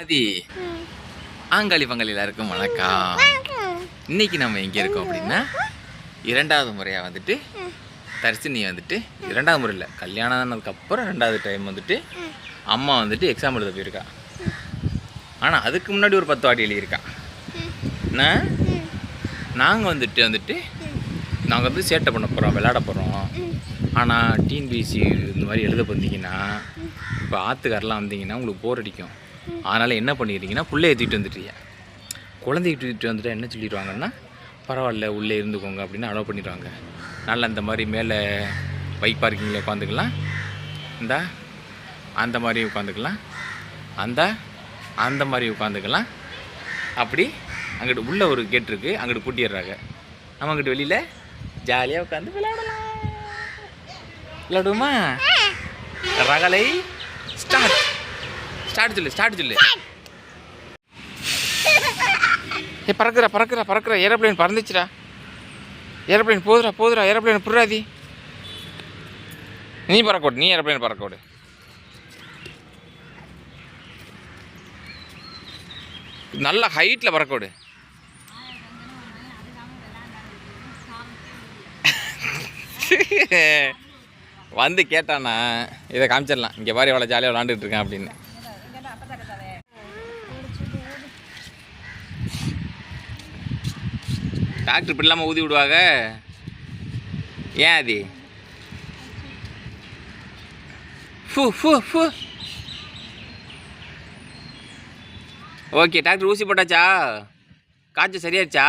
ஆதி ஆங்காளி பங்காளி எல்லாருக்கும் வணக்கம். இன்னைக்கு நம்ம எங்கே இருக்கோம் அப்படின்னா இரண்டாவது முறையாக வந்துட்டு தரிசினி வந்துட்டு இரண்டாவது முறை இல்லை கல்யாணம் ஆனதுக்கப்புறம் ரெண்டாவது டைம் வந்துட்டு அம்மா வந்துட்டு எக்ஸாம் எழுத போயிருக்கா. ஆனால் அதுக்கு முன்னாடி ஒரு பத்து வாட்டி எழுதியிருக்கா. நாங்கள் வந்துட்டு வந்துட்டு நாங்கள் வந்து சேட்டை பண்ண போகிறோம் விளையாட போகிறோம் ஆனால் டிஎன்பிசி இந்த மாதிரி எழுத வந்தீங்கன்னா இப்போ ஆற்றுக்காரெலாம் வந்தீங்கன்னா உங்களுக்கு போர் அடிக்கும். அதனால் என்ன பண்ணிடுறீங்கன்னா புள்ளைய தூக்கிட்டு வந்துட்டீங்க குழந்தைய தூக்கிட்டு வந்துட்டா என்ன சொல்லிடுவாங்கன்னா பரவாயில்ல உள்ளே இருந்துக்கோங்க அப்படின்னு அலோவ் பண்ணிடுவாங்க. நல்லா இந்த மாதிரி மேலே பைக் பார்க்கிங்கில் உட்காந்துக்கலாம். இந்த அந்த மாதிரி உட்காந்துக்கலாம். அந்த அந்த மாதிரி உட்காந்துக்கலாம். அப்படி அங்கிட்டு உள்ள ஒரு கேட் இருக்குது அங்கிட்டு பூட்டிடுறாங்க. நம்ம அங்கிட்டு வெளியில் ஜாலியாக உட்காந்து விளையாடலாம். விளையாடுவோமா? ரகலை ஸ்டார்ட் ஸ்டார்ட் சொல்லு ஸ்டார்ட் சொல்லு. ஏ பறக்குறா பறக்குறா பறக்குறா ஏரோப்ளேன் பறந்துச்சுடா. ஏரோப்ளேன் போதுடா போதுடா. ஏரோப்ளேன் புறாதி நீ பறக்கோடு நீ ஏரோப்ளேன் பறக்கோடு. நல்ல ஹைட்டில் பறக்கோடு. வந்து கேட்டானா இதை காமிச்சிடலாம். இங்கே பாரு எவ்வளோ ஜாலியாக விளாண்டுட்டு இருக்கேன் அப்படின்னு. டாக்டர் இப்படி இல்லாமல் ஊதி விடுவாங்க ஏன் அது? ஃபு ஃபு ஃபு. ஓகே டாக்டர் ஊசி போட்டாச்சா? காய்ச்சல் சரியாச்சா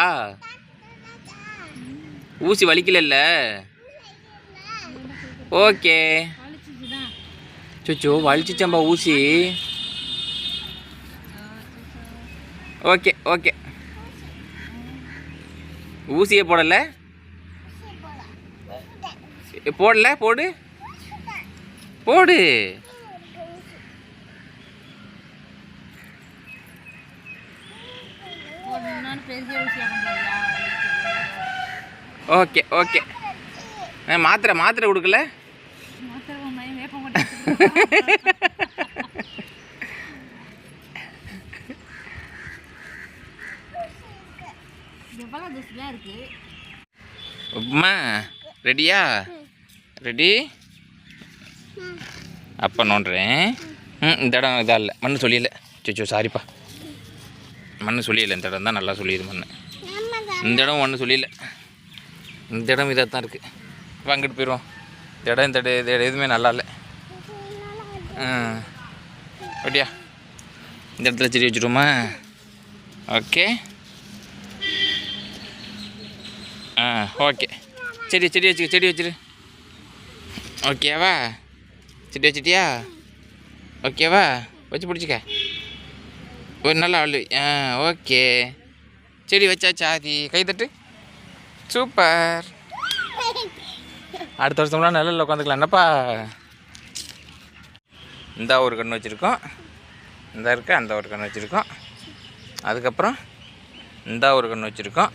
ஊசி வலிக்கல ஓகே. சுச்சோ வலிச்சிச்சம்பா ஊசி. Okay okay. ஊசியே போடல? போடல? போடு. போடு. Okay okay. மாத்திரை மாத்திரை கொடுக்கல? எவ்வளோ தூசிலாம் ரெடியா? ரெடி? அப்போ நோண்டுறேன். ம் இந்த இடம் இதாக இல்லை. மண்ணு சொல்லியல. சச்சோ சாரிப்பா மண் சொல்லியல. இந்த இடம் தான் நல்லா சொல்லிடுது மண் இந்த இடம் ஒன்றும் சொல்லியல. இந்த இடம் இதாக தான் இருக்குது இப்போ அங்கிட்டு போயிடுவோம் இந்த இடம் இந்த இடம் எதுவுமே நல்லா இல்லை. ஆ ரெடியா இந்த இடத்துல செடி வச்சுருவோமா? ஓகே ஆ ஓகே. செடி செடி வச்சுக்க செடி வச்சிரு. ஓகேவா? செடி வச்சிட்டியா? ஓகேவா? வச்சு பிடிச்சிக்க. ஒரு நல்ல ஆள். ஆ ஓகே. செடி வச்சாச்சா ஆதி கைத்தட்டு சூப்பர். அடுத்த வருஷம்லாம் நல்ல உட்காந்துக்கலாம். என்னப்பா? இந்த ஒரு கன்று வச்சுருக்கோம். இந்த இருக்க அந்த ஒரு கன்று வச்சுருக்கோம். அதுக்கப்புறம் இந்த ஒரு கன்று வச்சுருக்கோம்.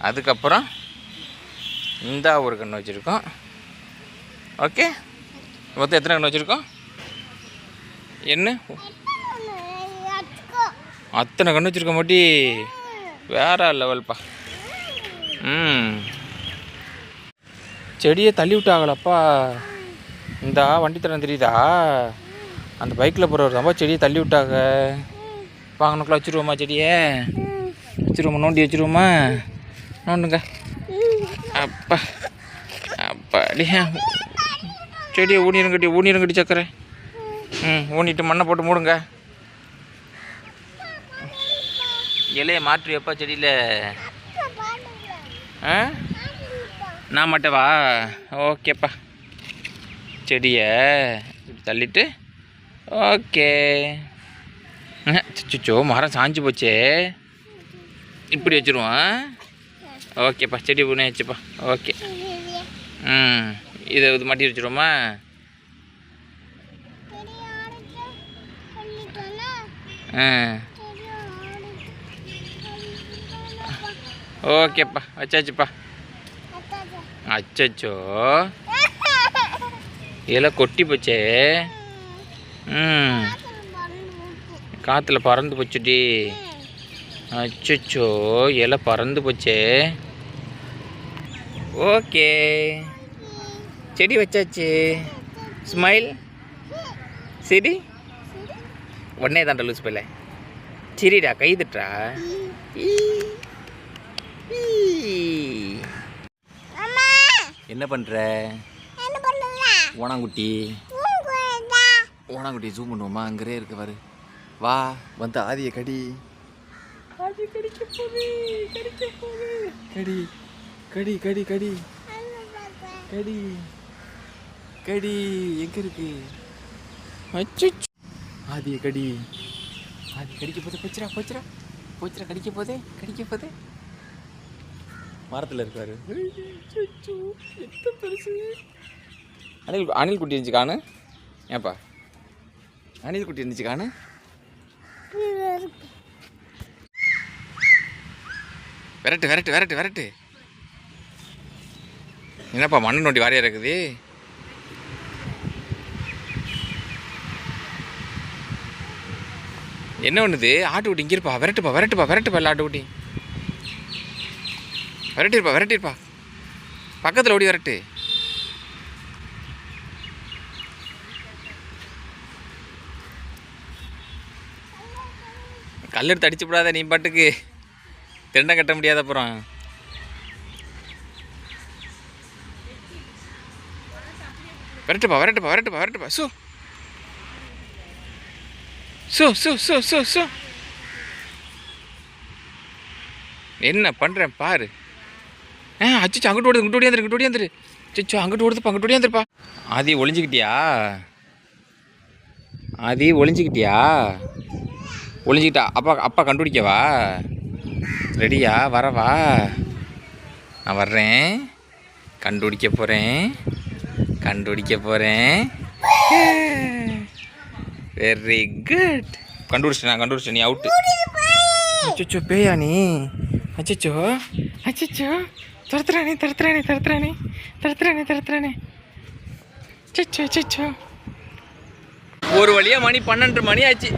அதுக்கப்புறம் இந்த ஒரு கன்று வச்சுருக்கோம். ஓகே மொத்தம் எத்தனை கன்று வச்சுருக்கோம்? என்ன? அத்தனை கன்று வச்சுருக்க மாட்டி? வேற லெவல்ப்பா ம். செடியை தள்ளி விட்டாங்களப்பா. இந்த வண்டி தரம் தெரியுதா? அந்த பைக்கில் போகிறவர் தான்ப்பா செடியை தள்ளி விட்டாங்க. வாங்கினக்குள்ள வச்சுருவோமா செடியை? வச்சுருவோமா நோண்டி வச்சுருவோமா? நோண்டுங்க அப்பா அப்பாடியா செடியை ஊனிருங்கட்டி ஊனிருங்கட்டி சக்கரை ம் ஊனிட்டு மண்ணை போட்டு மூடுங்க இலையை மாற்றி வைப்பா செடியில் ஆ நான் மட்டும் வா ஓகேப்பா செடியை இப்படி தள்ளிட்டு ஓகே சுச்சோ மரம் சாஞ்சு போச்சே இப்படி வச்சுருவான் ஓகேப்பா செடி பூனே வச்சுப்பா ஓகே. ம் இதை இது மாட்டி வச்சுருவோமா? ஆ. ஓகேப்பா வச்சாச்சுப்பா அச்சோ இதெல்லாம் கொட்டி போச்சே. ம். காற்றுல பறந்து போச்சுடி. அச்சோ இலை பறந்து போச்சே. ஓகே. செடி வச்சாச்சு. ஸ்மைல். சரி. உடனே தாண்டா லூஸ் போயில. சரிடா கை தட்டுறா ஈ. ஈ. என்ன பண்ற ஓனாங்குட்டி. ஓனாங்குட்டி ஜூம் பண்ணுவோமா? அங்கரே இருக்கு பாரு. வா வந்து ஆதியை கடி. ஆதி கடிக்க போகுது கடிக்க போகுது. கடி கடி கடி கடி. கடி கடி எங்க இருக்கு? அச்சச்சோ. ஆதியை கடி. ஆதி கடிக்க போதே போச்சுரா போச்சுரா போச்சுரா கடிக்க போதே கடிக்க போதே மரத்தில் இருக்காரு. பெருசு. அனில் அனில் குட்டி இருந்துச்சு காணு. ஏப்பா அனில் குட்டி இருந்துச்சு காணு. விரட்டு விரட்டு விரட்டு விரட்டு. என்னப்பா மண்ணு நோண்டி வாரியா இருக்குது? என்ன பண்ணுது ஆட்டுக்குட்டி இங்கே இருப்பா விரட்டுப்பா விரட்டுப்பா விரட்டுப்பா இல்லை ஆட்டுக்குட்டி விரட்டிருப்பா விரட்டிருப்பா. பக்கத்தில் ஓடி விரட்டு. கல் எடுத்து அடிச்சு விடாத நீ பாட்டுக்கு. திண்டை கட்ட முடியாத அப்புறம். விரட்டுப்பா விரட்டுப்பா விரட்டுப்பா விரட்டுப்பா. சு. சு சு சு சு சு. என்ன பண்ணுறேன் பாரு. ஆ அச்சு அங்கிட்டு ஓடுது இங்கிட்டு ஓடியாந்துரு இங்கிட்டு ஓடியாந்துரு. சிச்சோ அங்கிட்டு ஓடுதுப்பா அங்கிட்டு ஓடியாந்துருப்பா. ஆதி ஒளிஞ்சிக்கிட்டியா? ஆதி ஒளிஞ்சிக்கிட்டியா? ஒளிஞ்சிக்கிட்டா அப்பா அப்பா கண்டுபிடிக்கவா? ரெடியா? வரவா நான் வர்றேன். கண்டுபிடிக்க போகிறேன் கண்டுபிடிக்க போகிறேன் வெரி குட் கண்டுபிடிச்சிட்டேன்? நான் கண்டுபிடிச்சிட்டேன். நீ அவுட்டு அச்சோ பேயா நீ? அச்சோ அச்சோ துரத்துறானே துரத்துறானே துரத்துறானே. துரத்துறானே துரத்துறானே. அச்சோ அச்சோ ஒரு வழியா மணி பன்னெண்டு மணி ஆச்சு.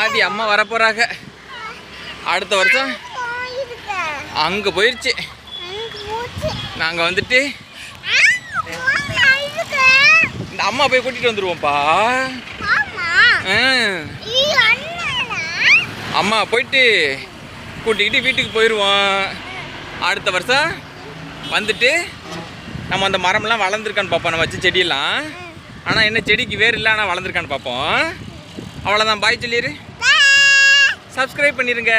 ஆதி அம்மா வரப்போகிறாங்க அடுத்த வருஷம்? அங்கே போயிடுச்சு நாங்கள் வந்துட்டு இந்த அம்மா போய் கூட்டிகிட்டு வந்துடுவோம்ப்பா அம்மா போயிட்டு கூட்டிக்கிட்டு வீட்டுக்கு போயிடுவோம் அடுத்த வருஷம் வந்துட்டு நம்ம அந்த மரம்லாம் வளர்ந்துருக்கான்னு பார்ப்போம் நம்ம வச்ச செடியெல்லாம். ஆனால் என்ன செடிக்கு வேர் இல்லை ஆனால் வளர்ந்துருக்கான்னு பார்ப்போம் அவ்வளோதான் பாய் சொல்லிடு சப்ஸ்கிரைப் பண்ணிருங்க.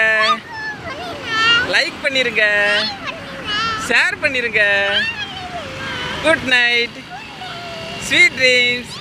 லைக் பண்ணிருங்க. ஷேர் பண்ணிருங்க. Good night sweet dreams